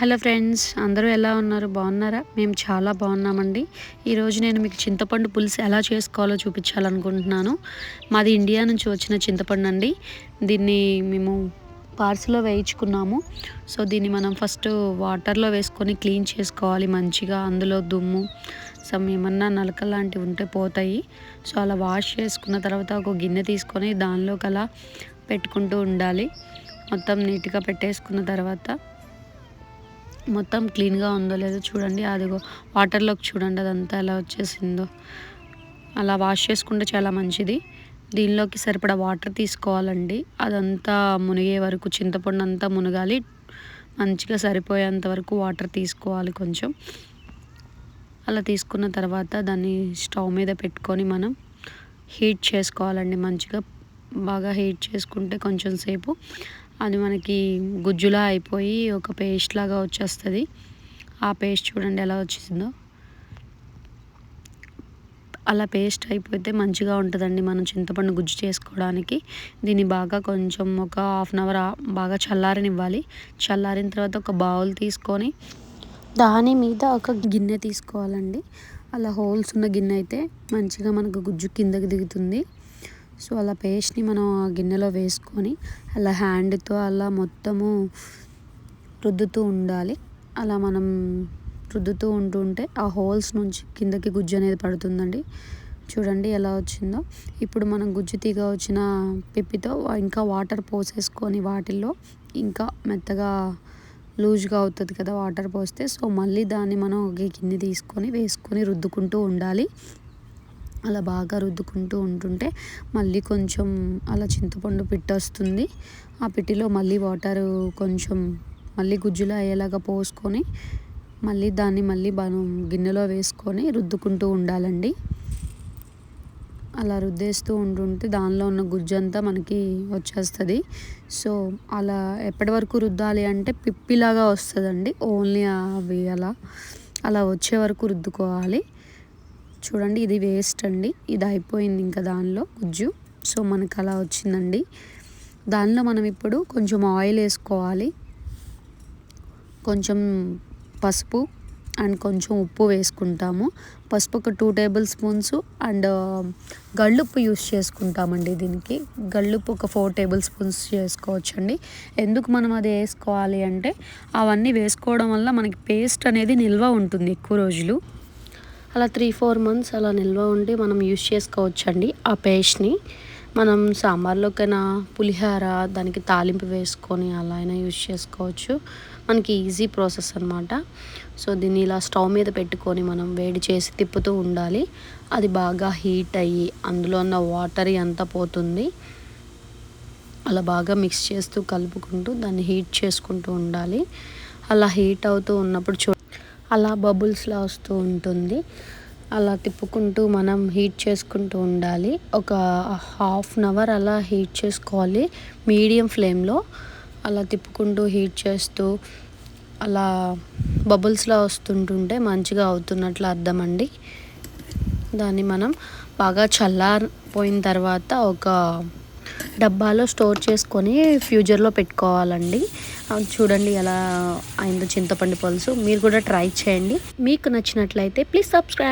Hello friends అందరూ ఎలా ఉన్నారు? బాగున్నారా? మేము చాలా బాగున్నామండి. ఈరోజు నేను మీకు చింతపండు పులుసు ఎలా చేసుకోవాలో చూపించాలనుకుంటున్నాను. మాది ఇండియా నుంచి వచ్చిన చింతపండు అండి. దీన్ని మేము పార్సల్లో వేయించుకున్నాము. సో దీన్ని మనం ఫస్ట్ వాటర్లో వేసుకొని క్లీన్ చేసుకోవాలి మంచిగా. అందులో దుమ్ము సమ్ ఏమన్నా నలక లాంటివి ఉంటే పోతాయి. సో అలా వాష్ చేసుకున్న తర్వాత ఒక గిన్నె తీసుకొని దానిలోకి అలా పెట్టుకుంటూ ఉండాలి. మొత్తం నీట్గా పెట్టేసుకున్న తర్వాత మొత్తం క్లీన్గా ఉందో లేదో చూడండి. అదిగో వాటర్లోకి చూడండి అదంతా ఎలా వచ్చేసిందో. అలా వాష్ చేసుకుంటే చాలా మంచిది. దీనిలోకి సరిపడా వాటర్ తీసుకోవాలండి. అదంతా మునిగే వరకు చింతపండు అంతా మునగాలి. మంచిగా సరిపోయేంత వరకు వాటర్ తీసుకోవాలి కొంచెం. అలా తీసుకున్న తర్వాత దాన్ని స్టవ్ మీద పెట్టుకొని మనం హీట్ చేసుకోవాలండి మంచిగా. బాగా హీట్ చేసుకుంటే కొంచెం సేపు అది మనకి గుజ్జులా అయిపోయి ఒక పేస్ట్ లాగా వచ్చేస్తుంది. ఆ పేస్ట్ చూడండి ఎలా వచ్చిందో అలా పేస్ట్ అయిపోతే మంచిగా ఉంటుందండి మనం చింతపండు గుజ్జు చేసుకోవడానికి. దీన్ని బాగా కొంచెం ఒక హాఫ్ అన్ అవర్ బాగా చల్లారనివ్వాలి. చల్లారిన తర్వాత ఒక బౌల్ తీసుకొని దాని మీద ఒక గిన్నె తీసుకోవాలండి. అలా హోల్స్ ఉన్న గిన్నె అయితే మంచిగా మనకు గుజ్జు కిందకి దిగుతుంది. సో అలా పేస్ట్ని మనం ఆ గిన్నెలో వేసుకొని అలా హ్యాండ్తో అలా మొత్తము రుద్దుతూ ఉండాలి. అలా మనం రుద్దుతూ ఉంటుంటే ఆ హోల్స్ నుంచి కిందకి గుజ్జు అనేది పడుతుందండి. చూడండి ఎలా వచ్చిందో. ఇప్పుడు మనం గుజ్జు తీగ వచ్చిన పిప్పితో ఇంకా వాటర్ పోసేసుకొని వాటిల్లో ఇంకా మెత్తగా లూజ్గా అవుతుంది కదా వాటర్ పోస్తే. సో మళ్ళీ దాన్ని మనం ఒక గిన్నె తీసుకొని వేసుకొని రుద్దుకుంటూ ఉండాలి. అలా బాగా రుద్దుకుంటూ ఉంటుంటే మళ్ళీ కొంచెం అలా చింతపండు పిట్ట వస్తుంది. ఆ పిట్టిలో మళ్ళీ వాటర్ కొంచెం మళ్ళీ గుజ్జులో అయ్యేలాగా పోసుకొని మళ్ళీ దాన్ని మళ్ళీ మనం గిన్నెలో వేసుకొని రుద్దుకుంటూ ఉండాలండి. అలా రుద్దేస్తూ ఉంటుంటే దానిలో ఉన్న గుజ్జు అంతా మనకి వచ్చేస్తుంది. సో అలా ఎప్పటి వరకు రుద్దాలి అంటే పిప్పిలాగా వస్తుందండి. ఓన్లీ అవి అలా అలా వచ్చే వరకు రుద్దుకోవాలి. చూడండి ఇది వేస్ట్ అండి. ఇది అయిపోయింది ఇంకా దానిలో గుజ్జు. సో మనకు అలా వచ్చిందండి. దానిలో మనం ఇప్పుడు కొంచెం ఆయిల్ వేసుకోవాలి. కొంచెం పసుపు అండ్ కొంచెం ఉప్పు వేసుకుంటాము. పసుపు ఒక two table spoons and um, గళ్ళుప్పు యూస్ చేసుకుంటామండి దీనికి. గళ్ళుప్పు ఒక ఫోర్ టేబుల్ స్పూన్స్ చేసుకోవచ్చండి. ఎందుకు మనం అది వేసుకోవాలి అంటే అవన్నీ వేసుకోవడం వల్ల మనకి పేస్ట్ అనేది నిల్వ ఉంటుంది ఎక్కువ రోజులు. అలా త్రీ ఫోర్ మంత్స్ అలా నిల్వ ఉండి మనం యూస్ చేసుకోవచ్చండి ఆ పేస్ట్ని. మనం సాంబార్లోకైనా పులిహార దానికి తాలింపు వేసుకొని అలా అయినా యూస్ చేసుకోవచ్చు. మనకి ఈజీ ప్రాసెస్ అనమాట సో దీన్ని ఇలా స్టవ్ మీద పెట్టుకొని మనం వేడి చేసి తిప్పుతూ ఉండాలి. అది బాగా హీట్ అయ్యి అందులో ఉన్న వాటర్ అంతా పోతుంది. అలా బాగా మిక్స్ చేస్తూ కలుపుకుంటూ దాన్ని హీట్ చేసుకుంటూ ఉండాలి. అలా హీట్ అవుతూ ఉన్నప్పుడు చూ అలా బబుల్స్లా వస్తూ ఉంటుంది. అలా తిప్పుకుంటూ మనం హీట్ చేసుకుంటూ ఉండాలి. ఒక హాఫ్ అన్ అవర్ అలా హీట్ చేసుకోవాలి. మీడియం ఫ్లేమ్లో అలా తిప్పుకుంటూ హీట్ చేస్తూ అలా బబుల్స్లా వస్తుంటుంటే మంచిగా అవుతున్నట్లు అర్థం అండి దాన్ని మనం బాగా చల్లారిపోయిన తర్వాత ఒక డబ్బాలో స్టోర్ చేసుకొని ఫ్యూచర్లో పెట్టుకోవాలండి. చూడండి ఎలా అయిందో చింతపండు పులుసు. మీరు కూడా ట్రై చేయండి. మీకు నచ్చినట్లయితే ప్లీజ్ సబ్స్క్రైబ్.